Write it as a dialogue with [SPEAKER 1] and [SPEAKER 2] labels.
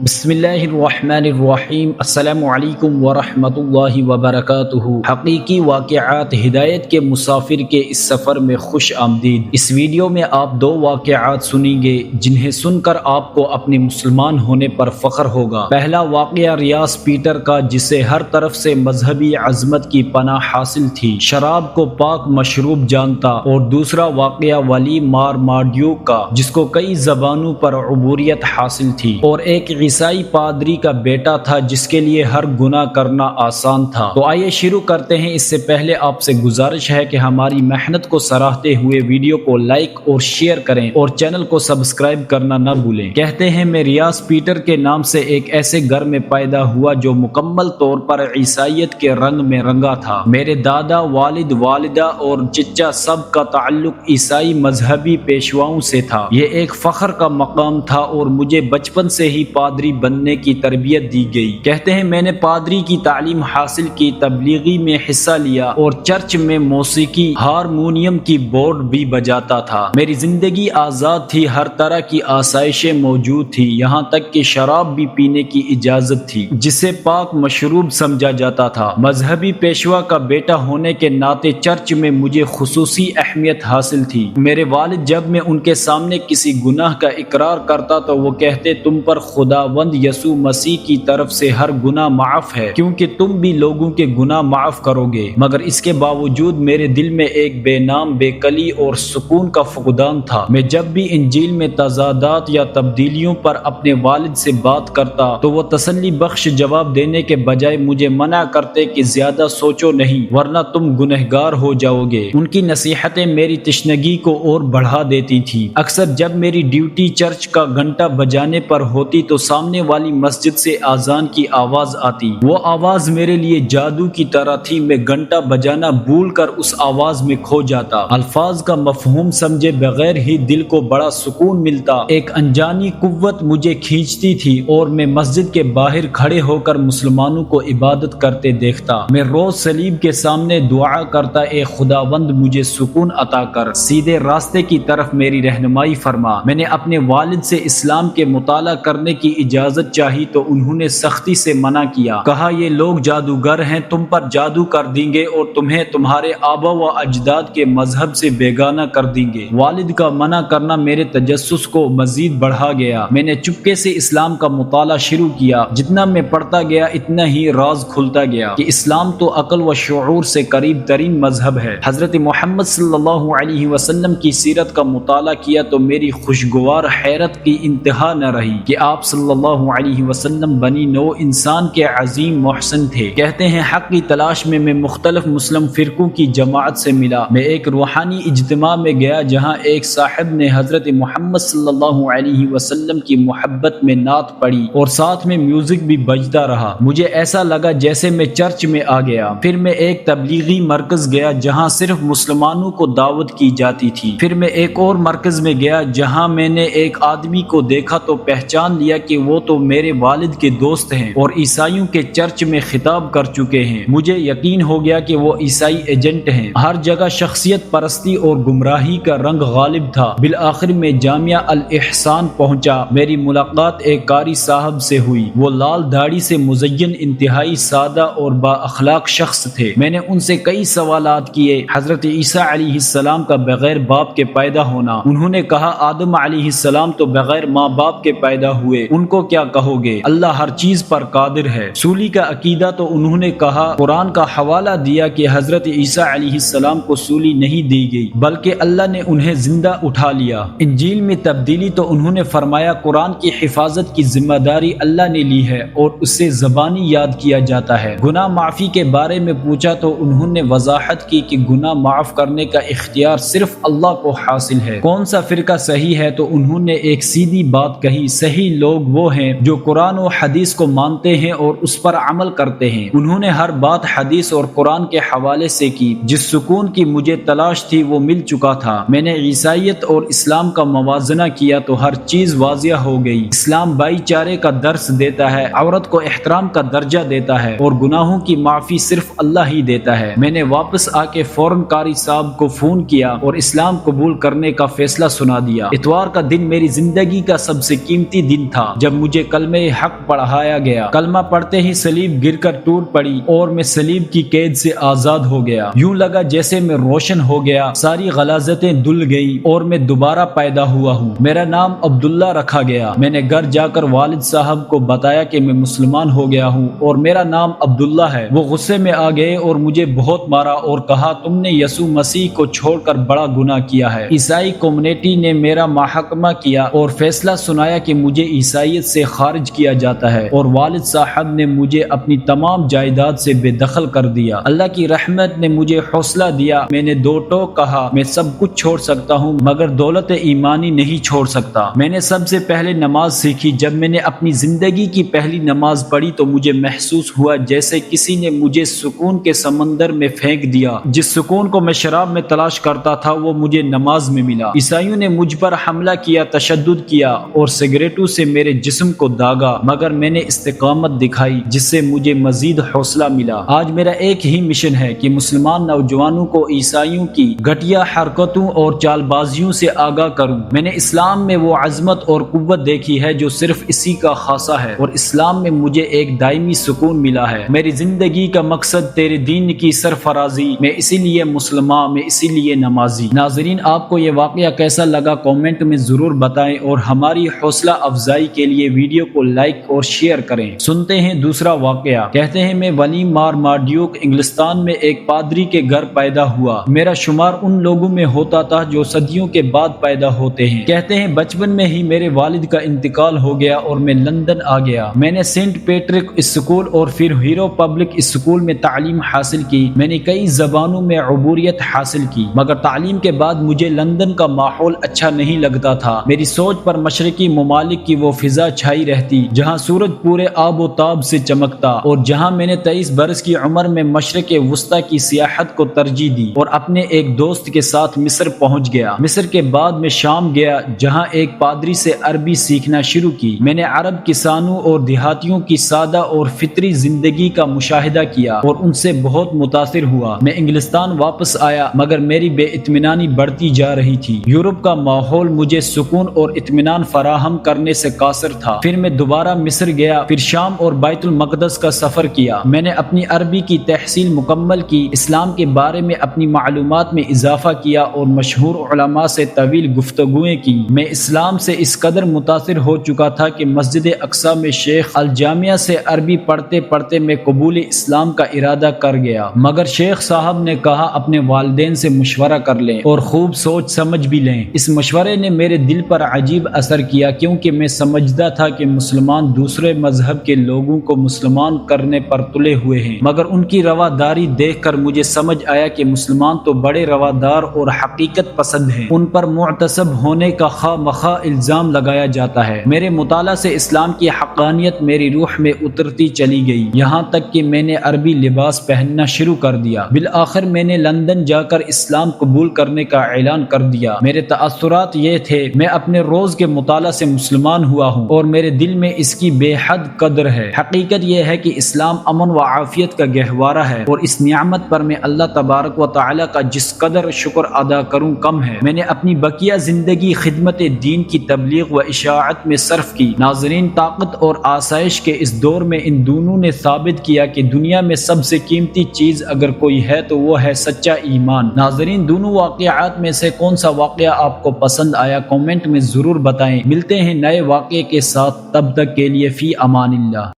[SPEAKER 1] بسم اللہ الرحمن الرحیم السلام علیکم ورحمۃ اللہ وبرکاتہ حقیقی واقعات ہدایت کے مسافر کے اس سفر میں خوش آمدید اس ویڈیو میں آپ دو واقعات سنیں گے جنہیں سن کر آپ کو اپنے مسلمان ہونے پر فخر ہوگا پہلا واقعہ ریاض پیٹر کا جسے ہر طرف سے مذہبی عظمت کی پناہ حاصل تھی شراب کو پاک مشروب جانتا اور دوسرا واقعہ ولی مار مارڈیو کا جس کو کئی زبانوں پر عبوریت حاصل تھی اور ایک عیسائی پادری کا بیٹا تھا جس کے لیے ہر گناہ کرنا آسان تھا۔ تو آئیے شروع کرتے ہیں۔ اس سے پہلے آپ سے گزارش ہے کہ ہماری محنت کو سراہتے ہوئے ویڈیو کو لائک اور شیئر کریں اور چینل کو سبسکرائب کرنا نہ بھولیں۔ کہتے ہیں، میں ریاض پیٹر کے نام سے ایک ایسے گھر میں پیدا ہوا جو مکمل طور پر عیسائیت کے رنگ میں رنگا تھا۔ میرے دادا والد، والدہ اور چچا سب کا تعلق عیسائی مذہبی پیشواؤں سے تھا۔ یہ ایک فخر کا مقام تھا اور مجھے بچپن سے ہی پادری پادری بننے کی تربیت دی گئی۔ کہتے ہیں، میں نے پادری کی تعلیم حاصل کی، تبلیغی میں حصہ لیا اور چرچ میں موسیقی، ہارمونیم کی بورڈ بھی بجاتا تھا۔ میری زندگی آزاد تھی، ہر طرح کی آسائشیں موجود تھی یہاں تک کہ شراب بھی پینے کی اجازت تھی، جسے پاک مشروب سمجھا جاتا تھا۔ مذہبی پیشوا کا بیٹا ہونے کے ناطے چرچ میں مجھے خصوصی اہمیت حاصل تھی۔ میرے والد جب میں ان کے سامنے کسی گناہ کا اقرار کرتا تو وہ کہتے، تم پر خدا خداوند یسوع مسیح کی طرف سے ہر گناہ معاف ہے، کیونکہ تم بھی لوگوں کے گناہ معاف کرو گے۔ مگر اس کے باوجود میرے دل میں ایک بے نام، بے کلی اور سکون کا فقدان تھا۔ میں جب بھی انجیل میں تضادات یا تبدیلیوں پر اپنے والد سے بات کرتا تو وہ تسلی بخش جواب دینے کے بجائے مجھے منع کرتے کہ زیادہ سوچو نہیں، ورنہ تم گنہگار ہو جاؤ گے۔ ان کی نصیحتیں میری تشنگی کو اور بڑھا دیتی تھی اکثر جب میری ڈیوٹی چرچ کا گھنٹہ بجانے پر ہوتی تو سامنے سامنے والی مسجد سے آزان کی آواز آتی۔ وہ آواز میرے لیے جادو کی طرح تھی۔ میں گھنٹہ بجانا بھول کر اس آواز میں کھو جاتا۔ الفاظ کا مفہوم سمجھے بغیر ہی دل کو بڑا سکون ملتا۔ ایک انجانی قوت مجھے کھینچتی تھی اور میں مسجد کے باہر کھڑے ہو کر مسلمانوں کو عبادت کرتے دیکھتا۔ میں روز سلیب کے سامنے دعا کرتا، اے خدا بند مجھے سکون عطا کر۔ سیدھے راستے کی طرف میری رہنمائی فرما۔ میں نے اپنے والد سے اسلام کے مطالعہ کرنے کی اجازت چاہی تو انہوں نے سختی سے منع کیا۔ کہا، یہ لوگ جادوگر ہیں، تم پر جادو کر دیں گے اور تمہیں تمہارے آبا و اجداد کے مذہب سے بیگانہ کر دیں گے۔ والد کا منع کرنا میرے تجسس کو مزید بڑھا گیا۔ میں نے چپکے سے اسلام کا مطالعہ شروع کیا۔ جتنا میں پڑھتا گیا، اتنا ہی راز کھلتا گیا کہ اسلام تو عقل و شعور سے قریب ترین مذہب ہے۔ حضرت محمد صلی اللہ علیہ وسلم کی سیرت کا مطالعہ کیا تو میری خوشگوار حیرت کی انتہا نہ رہی کہ آپ صلی صلی اللہ علیہ وسلم بنی نو انسان کے عظیم محسن تھے۔ کہتے ہیں حق کی تلاش میں میں مختلف مسلم فرقوں کی جماعت سے ملا۔ میں ایک روحانی اجتماع میں گیا جہاں ایک صاحب نے حضرت محمد صلی اللہ علیہ وسلم کی محبت میں نعت پڑی اور ساتھ میں میوزک بھی بجتا رہا۔ مجھے ایسا لگا جیسے میں چرچ میں آ گیا۔ پھر میں ایک تبلیغی مرکز گیا جہاں صرف مسلمانوں کو دعوت کی جاتی تھی۔ پھر میں ایک اور مرکز میں گیا جہاں میں نے ایک آدمی کو دیکھا تو پہچان لیا کہ وہ تو میرے والد کے دوست ہیں اور عیسائیوں کے چرچ میں خطاب کر چکے ہیں۔ مجھے یقین ہو گیا کہ وہ عیسائی ایجنٹ ہیں۔ ہر جگہ شخصیت پرستی اور گمراہی کا رنگ غالب تھا۔ بالآخر میں جامعہ الاحسان پہنچا۔ میری ملاقات ایک کاری صاحب سے ہوئی۔ وہ لال داڑھی سے مزین، انتہائی سادہ اور با اخلاق شخص تھے۔ میں نے ان سے کئی سوالات کیے۔ حضرت عیسیٰ علیہ السلام کا بغیر باپ کے پیدا ہونا۔ انہوں نے کہا، آدم علیہ السلام تو بغیر ماں باپ کے پیدا ہوئے۔ ان کو کیا کہو گے اللہ ہر چیز پر قادر ہے۔ سولی کا عقیدہ تو انہوں نے کہا، قرآن کا حوالہ دیا کہ حضرت عیسیٰ علیہ السلام کو سولی نہیں دی گئی، بلکہ اللہ نے انہیں زندہ اٹھا لیا۔ انجیل میں تبدیلی تو انہوں نے فرمایا، قرآن کی حفاظت کی ذمہ داری اللہ نے لی ہے اور اسے زبانی یاد کیا جاتا ہے۔ گناہ معافی کے بارے میں پوچھا تو انہوں نے وضاحت کی کہ گناہ معاف کرنے کا اختیار صرف اللہ کو حاصل ہے۔ کون سا فرقہ صحیح ہے؟ تو انہوں نے ایک سیدھی بات کہی، صحیح لوگ وہ ہیں جو قرآن و حدیث کو مانتے ہیں اور اس پر عمل کرتے ہیں۔ انہوں نے ہر بات حدیث اور قرآن کے حوالے سے کی۔ جس سکون کی مجھے تلاش تھی وہ مل چکا تھا۔ میں نے عیسائیت اور اسلام کا موازنہ کیا تو ہر چیز واضح ہو گئی۔ اسلام بھائی چارے کا درس دیتا ہے، عورت کو احترام کا درجہ دیتا ہے اور گناہوں کی معافی صرف اللہ ہی دیتا ہے۔ میں نے واپس آ کے فوراً کاری صاحب کو فون کیا اور اسلام قبول کرنے کا فیصلہ سنا دیا۔ اتوار کا دن میری زندگی کا سب سے قیمتی دن تھا۔ جب جب مجھے کلمہ حق پڑھایا گیا۔ کلمہ پڑھتے ہی سلیب گر کر ٹوٹ پڑی اور میں سلیب کی قید سے آزاد ہو گیا۔ یوں لگا جیسے میں روشن ہو گیا۔ ساری غلازتیں دل گئی اور میں دوبارہ پیدا ہوا ہوں۔ میرا نام عبداللہ رکھا گیا۔ میں نے گھر جا کر والد صاحب کو بتایا کہ میں مسلمان ہو گیا ہوں اور میرا نام عبداللہ ہے۔ وہ غصے میں آ گئے اور مجھے بہت مارا اور کہا، تم نے یسوع مسیح کو چھوڑ کر بڑا گناہ کیا ہے۔ عیسائی کمیونٹی نے میرا محکمہ کیا اور فیصلہ سنایا کہ مجھے عیسائی عیسائیت سے خارج کیا جاتا ہے اور والد صاحب نے مجھے اپنی تمام جائیداد سے بے دخل کر دیا۔ اللہ کی رحمت نے مجھے حوصلہ دیا۔ میں نے دو ٹوک کہا، میں سب کچھ چھوڑ سکتا ہوں، مگر دولت ایمانی نہیں چھوڑ سکتا۔ میں نے سب سے پہلے نماز سیکھی۔ جب میں نے اپنی زندگی کی پہلی نماز پڑھی تو مجھے محسوس ہوا جیسے کسی نے مجھے سکون کے سمندر میں پھینک دیا۔ جس سکون کو میں شراب میں تلاش کرتا تھا، وہ مجھے نماز میں ملا۔ عیسائیوں نے مجھ پر حملہ کیا، تشدد کیا اور سگریٹوں سے میرے جسم کو داغا، مگر میں نے استقامت دکھائی، جس سے مجھے مزید حوصلہ ملا۔ آج میرا ایک ہی مشن ہے کہ مسلمان نوجوانوں کو عیسائیوں کی گھٹیا حرکتوں اور چال بازیوں سے آگاہ کروں۔ میں نے اسلام میں وہ عظمت اور قوت دیکھی ہے جو صرف اسی کا خاصہ ہے، اور اسلام میں مجھے ایک دائمی سکون ملا ہے۔ میری زندگی کا مقصد تیرے دین کی سرفرازی، میں اسی لیے مسلمان میں اسی لیے نمازی۔ ناظرین، آپ کو یہ واقعہ کیسا لگا؟ کامنٹ میں ضرور بتائیں اور ہماری حوصلہ افزائی کے لیے ویڈیو کو لائک اور شیئر کریں۔ سنتے ہیں دوسرا واقعہ۔ کہتے ہیں، میں ولیم مار مارڈیوک انگلستان میں ایک پادری کے گھر پیدا ہوا۔ میرا شمار ان لوگوں میں ہوتا تھا جو صدیوں کے بعد پیدا ہوتے ہیں۔ کہتے ہیں، بچپن میں ہی میرے والد کا انتقال ہو گیا اور میں لندن آ گیا۔ میں نے سینٹ پیٹرک اسکول اور پھر ہیرو پبلک اسکول میں تعلیم حاصل کی۔ میں نے کئی زبانوں میں عبوریت حاصل کی۔ مگر تعلیم کے بعد مجھے لندن کا ماحول اچھا نہیں لگتا تھا۔ میری سوچ پر مشرقی ممالک کی وہ فضا چھائی رہتی، جہاں سورج پورے آب و تاب سے چمکتا اور جہاں میں نے تیئیس برس کی عمر میں مشرق وسطی کی سیاحت کو ترجیح دی اور اپنے ایک دوست کے ساتھ مصر پہنچ گیا۔ مصر کے بعد میں شام گیا، جہاں ایک پادری سے عربی سیکھنا شروع کی۔ میں نے عرب کسانوں اور دیہاتیوں کی سادہ اور فطری زندگی کا مشاہدہ کیا اور ان سے بہت متاثر ہوا۔ میں انگلستان واپس آیا، مگر میری بے اطمینانی بڑھتی جا رہی تھی۔ یورپ کا ماحول مجھے سکون اور اطمینان فراہم کرنے سے قاصر تھا۔ پھر میں دوبارہ مصر گیا، پھر شام اور بیت المقدس کا سفر کیا۔ میں نے اپنی عربی کی تحصیل مکمل کی، اسلام کے بارے میں اپنی معلومات میں اضافہ کیا اور مشہور علماء سے طویل گفتگویں کی۔ میں اسلام سے اس قدر متاثر ہو چکا تھا کہ مسجد اقسا میں شیخ الجامعہ سے عربی پڑھتے پڑھتے میں قبول اسلام کا ارادہ کر گیا۔ مگر شیخ صاحب نے کہا، اپنے والدین سے مشورہ کر لیں اور خوب سوچ سمجھ بھی لیں۔ اس مشورے نے میرے دل پر عجیب اثر کیا، کیونکہ میں سمجھتا تھا کہ مسلمان دوسرے مذہب کے لوگوں کو مسلمان کرنے پر تلے ہوئے ہیں۔ مگر ان کی رواداری دیکھ کر مجھے سمجھ آیا کہ مسلمان تو بڑے روادار اور حقیقت پسند ہیں۔ ان پر معتصب ہونے کا خواہ مخواہ الزام لگایا جاتا ہے۔ میرے مطالعہ سے اسلام کی حقانیت میری روح میں اترتی چلی گئی۔ یہاں تک کہ میں نے عربی لباس پہننا شروع کر دیا۔ بالآخر میں نے لندن جا کر اسلام قبول کرنے کا اعلان کر دیا۔ میرے تاثرات یہ تھے، میں اپنے روز کے مطالعہ سے مسلمان ہوا ہوں۔ اور میرے دل میں اس کی بے حد قدر ہے۔ حقیقت یہ ہے کہ اسلام امن و عافیت کا گہوارہ ہے اور اس نعمت پر میں اللہ تبارک و تعالی کا جس قدر شکر ادا کروں کم ہے۔ میں نے اپنی بقیہ زندگی خدمت دین کی تبلیغ و اشاعت میں صرف کی۔ ناظرین، طاقت اور آسائش کے اس دور میں ان دونوں نے ثابت کیا کہ دنیا میں سب سے قیمتی چیز اگر کوئی ہے تو وہ ہے سچا ایمان۔ ناظرین، دونوں واقعات میں سے کون سا واقعہ آپ کو پسند آیا کامنٹ میں ضرور بتائیں۔ ملتے ہیں نئے واقعے کے کے ساتھ تب تک کے لیے فی امان اللہ۔